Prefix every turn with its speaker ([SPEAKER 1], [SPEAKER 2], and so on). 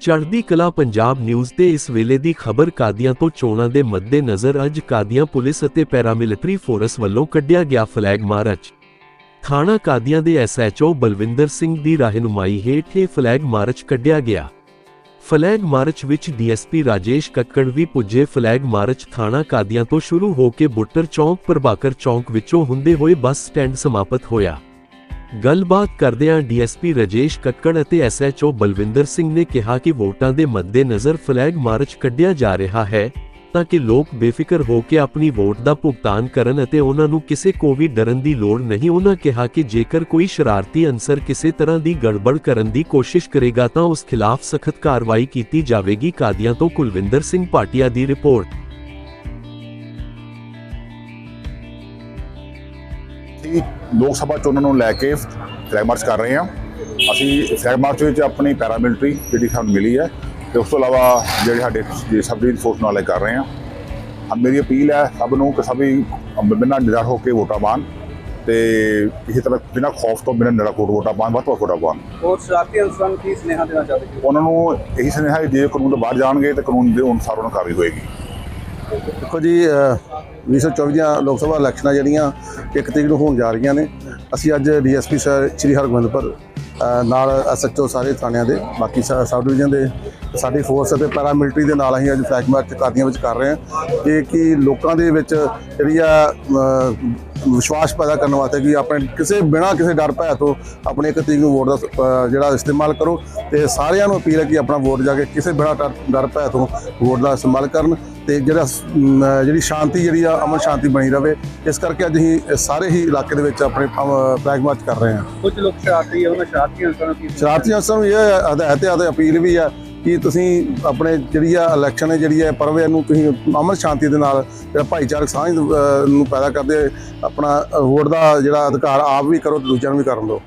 [SPEAKER 1] ਚੜ੍ਹਦੀ ਕਲਾ ਪੰਜਾਬ ਨਿਊਜ਼ ਤੇ ਇਸ ਵੇਲੇ ਦੀ ਖਬਰ ਕਾਦੀਆਂ ਤੋਂ ਚੋਣਾਂ ਦੇ ਮੱਦੇਨਜ਼ਰ ਅੱਜ ਕਾਦੀਆਂ ਪੁਲਿਸ ਅਤੇ ਪੈਰਾਮਿਲਟਰੀ ਫੋਰਸ ਵੱਲੋਂ ਕੱਢਿਆ ਗਿਆ ਫਲੈਗ ਮਾਰਚ। ਥਾਣਾ ਕਾਦੀਆਂ ਦੇ ਐਸਐਚਓ ਬਲਵਿੰਦਰ ਸਿੰਘ ਦੀ ਰਹਿਨੁਮਾਈ ਹੇਠ ਇਹ ਫਲੈਗ ਮਾਰਚ ਕੱਢਿਆ ਗਿਆ। ਫਲੈਗ ਮਾਰਚ ਵਿੱਚ ਡੀਐਸਪੀ ਰਾਜੇਸ਼ ਕੱਕੜ ਵੀ ਪੁੱਜੇ। ਫਲੈਗ ਮਾਰਚ ਥਾਣਾ ਕਾਦੀਆਂ ਤੋਂ ਸ਼ੁਰੂ ਹੋ ਕੇ ਬੁੱਟਰ ਚੌਂਕ, ਪ੍ਰਭਾਕਰ ਚੌਂਕ ਵਿੱਚੋਂ ਹੁੰਦੇ ਹੋਏ ਬੱਸ ਸਟੈਂਡ ਸਮਾਪਤ ਹੋਇਆ। ਗੱਲਬਾਤ ਕਰਦਿਆਂ ਡੀਐਸਪੀ ਰਾਜੇਸ਼ ਕੱਕੜ ਅਤੇ ਐਸਐਚਓ ਬਲਵਿੰਦਰ ਸਿੰਘ ਨੇ ਕਿਹਾ ਕਿ ਵੋਟਾਂ ਦੇ ਮੱਦੇਨਜ਼ਰ ਫਲੈਗ ਮਾਰਚ ਕੱਢਿਆ ਜਾ ਰਿਹਾ ਹੈ ਤਾਂ ਕਿ ਲੋਕ ਬੇਫਿਕਰ ਹੋ ਕੇ ਆਪਣੀ ਵੋਟ ਦਾ ਭੁਗਤਾਨ ਕਰਨ ਅਤੇ ਉਹਨਾਂ ਨੂੰ ਕਿਸੇ ਕੋ ਵੀ ਡਰਨ ਦੀ ਲੋੜ ਨਹੀਂ। ਉਹਨਾਂ ਕਿਹਾ ਕਿ ਜੇਕਰ ਕੋਈ ਸ਼ਰਾਰਤੀ ਅਨਸਰ ਕਿਸੇ ਤਰ੍ਹਾਂ ਦੀ ਗੜਬੜ ਕਰਨ ਦੀ ਕੋਸ਼ਿਸ਼ ਕਰੇਗਾ ਤਾਂ ਉਸ ਖਿਲਾਫ ਸਖਤ ਕਾਰਵਾਈ ਕੀਤੀ ਜਾਵੇਗੀ। ਕਾਦੀਆਂ ਤੋਂ ਕੁਲਵਿੰਦਰ ਸਿੰਘ ਪਾਟਿਆ ਦੀ ਰਿਪੋਰਟ।
[SPEAKER 2] ਅਸੀਂ ਲੋਕ ਸਭਾ ਚੋਣਾਂ ਨੂੰ ਲੈ ਕੇ ਫਲੈਗ ਮਾਰਚ ਕਰ ਰਹੇ ਹਾਂ। ਅਸੀਂ ਫਲੈਗ ਮਾਰਚ ਵਿੱਚ ਆਪਣੀ ਪੈਰਾਮਿਲਟਰੀ ਜਿਹੜੀ ਸਾਨੂੰ ਮਿਲੀ ਹੈ ਤੇ ਉਸ ਤੋਂ ਇਲਾਵਾ ਜਿਹੜੇ ਸਾਡੇ ਜੇ ਸਬ ਫੋਰਸ ਨਾਲ ਕਰ ਰਹੇ ਹਾਂ। ਹਾਂ ਮੇਰੀ ਅਪੀਲ ਹੈ ਸਭ ਨੂੰ ਕਿ ਸਭੀ ਬਿਨਾਂ ਨਿਡਰ ਹੋ ਕੇ ਵੋਟਾਂ ਪਾਉਣ ਤੇ ਕਿਸੇ ਤਰ੍ਹਾਂ ਬਿਨਾਂ ਖੌਫ ਤੋਂ ਬਿਨਾਂ ਨਿਡਰ ਵੋਟਾਂ ਪਾਉਣ ਵੱਧ ਤੋਂ ਵੱਧ ਵੋਟਾਂ ਪਾਉਣ।
[SPEAKER 3] ਔਰ ਸ਼ਰਾਰਤੀ ਅਨਸਰਾਂ ਨੂੰ ਕੀ ਸੁਨੇਹਾ ਦੇਣਾ ਚਾਹਦੇ ਹੋ
[SPEAKER 2] ਉਹਨਾਂ ਨੂੰ ਇਹੀ ਸੁਨੇਹਾ ਹੈ ਜੇ ਕਾਨੂੰਨ ਤੋਂ ਬਾਹਰ ਜਾਣਗੇ ਤਾਂ ਕਾਨੂੰਨ ਦੇ ਅਨੁਸਾਰ ਉਹਨਾਂ ਕਾਰਵਾਈ ਹੋਏਗੀ।
[SPEAKER 4] ਦੇਖੋ ਜੀ 2024 ਦੀਆਂ ਲੋਕ ਸਭਾ ਇਲੈਕਸ਼ਨਾਂ ਜਿਹੜੀਆਂ ਇੱਕ ਤਰੀਕ ਨੂੰ ਹੋਣ ਜਾ ਰਹੀਆਂ ਨੇ ਅਸੀਂ ਅੱਜ ਡੀਐਸਪੀ ਸਰ ਸ਼੍ਰੀ ਹਰਗੋਬਿੰਦਪੁਰ ਅ, ਨਾਲ ਐਸਐਚਓ ਸਾਰੇ ਥਾਣਿਆਂ ਦੇ ਬਾਕੀ ਸ- ਸਬ ਡਿਵੀਜ਼ਨ ਦੇ ਸਾਡੀ ਫੋਰਸ ਅਤੇ ਪੈਰਾਮਿਲਟਰੀ ਦੇ ਨਾਲ ਅਸੀਂ ਅੱਜ ਫਲੈਗ ਮਾਰਚ ਕਾਦੀਆਂ ਵਿੱਚ ਕਰ ਰਹੇ ਹਾਂ। ਕਿ ਕਿ ਲੋਕਾਂ ਦੇ ਵਿੱਚ ਜਿਹੜੀ ਆ ਵਿਸ਼ਵਾਸ ਪੈਦਾ ਕਰਨ ਵਾਸਤੇ ਕਿ ਆਪਣੇ ਕਿਸੇ ਬਿਨਾਂ ਕਿਸੇ ਡਰ ਭੈ ਤੋਂ ਆਪਣੇ ਇੱਕ ਤਰੀਕ ਨੂੰ ਵੋਟ ਦਾ ਜਿਹੜਾ ਇਸਤੇਮਾਲ ਕਰੋ ਤੇ ਸਾਰਿਆਂ ਨੂੰ ਅਪੀਲ ਹੈ ਕਿ ਆਪਣਾ ਵੋਟ ਜਾ ਕੇ ਕਿਸੇ ਬਿਨਾਂ ਡਰ- ਭੈ ਤੋਂ ਵੋਟ ਦਾ ਇਸਤੇਮਾਲ ਕਰਨ ਤੇ ਜਿਹੜਾ ਜਿਹੜੀ ਸ਼ਾਂਤੀ ਜਿਹੜੀ ਆ ਅਮਨ ਸ਼ਾਂਤੀ ਬਣੀ ਰਵੇ। ਇਸ ਕਰਕੇ ਅੱਜ ਅਸੀਂ ਸਾਰੇ ਹੀ ਇਲਾਕੇ ਦੇ ਵਿੱਚ ਆਪਣੇ ਫਲੈਗ ਮਾਰਚ ਕਰ ਰਹੇ ਹਾਂ।
[SPEAKER 3] ਕੁਝ ਲੋਕ ਸ਼ਰਾਰਤੀ ਹੈ ਉਹਨਾਂ ਸ਼ਰਾਰਤੀ ਅਨਸਰਾਂ ਨੂੰ
[SPEAKER 4] ਸ਼ਰਾਰਤੀ ਅਨਸਰਾਂ ਨੂੰ ਇਹ ਹਦਾਇਤ ਹੈ ਅਪੀਲ ਵੀ ਹੈ ਕਿ ਤੁਸੀਂ ਆਪਣੇ ਜਿਹੜੀ ਆ ਇਲੈਕਸ਼ਨ ਹੈ, ਜਿਹੜੀ ਹੈ ਪਰਵੇ ਨੂੰ ਤੁਸੀਂ ਅਮਨ ਸ਼ਾਂਤੀ ਦੇ ਨਾਲ ਜਿਹੜਾ ਭਾਈਚਾਰਕ ਸਾਂਝ ਨੂੰ ਪੈਦਾ ਕਰਦੇ ਆਪਣਾ ਵੋਟ ਦਾ ਜਿਹੜਾ ਅਧਿਕਾਰ ਆਪ ਵੀ ਕਰੋ ਤੇ ਦੂਜਿਆਂ ਨੂੰ ਵੀ ਕਰਨ ਦਿਓ।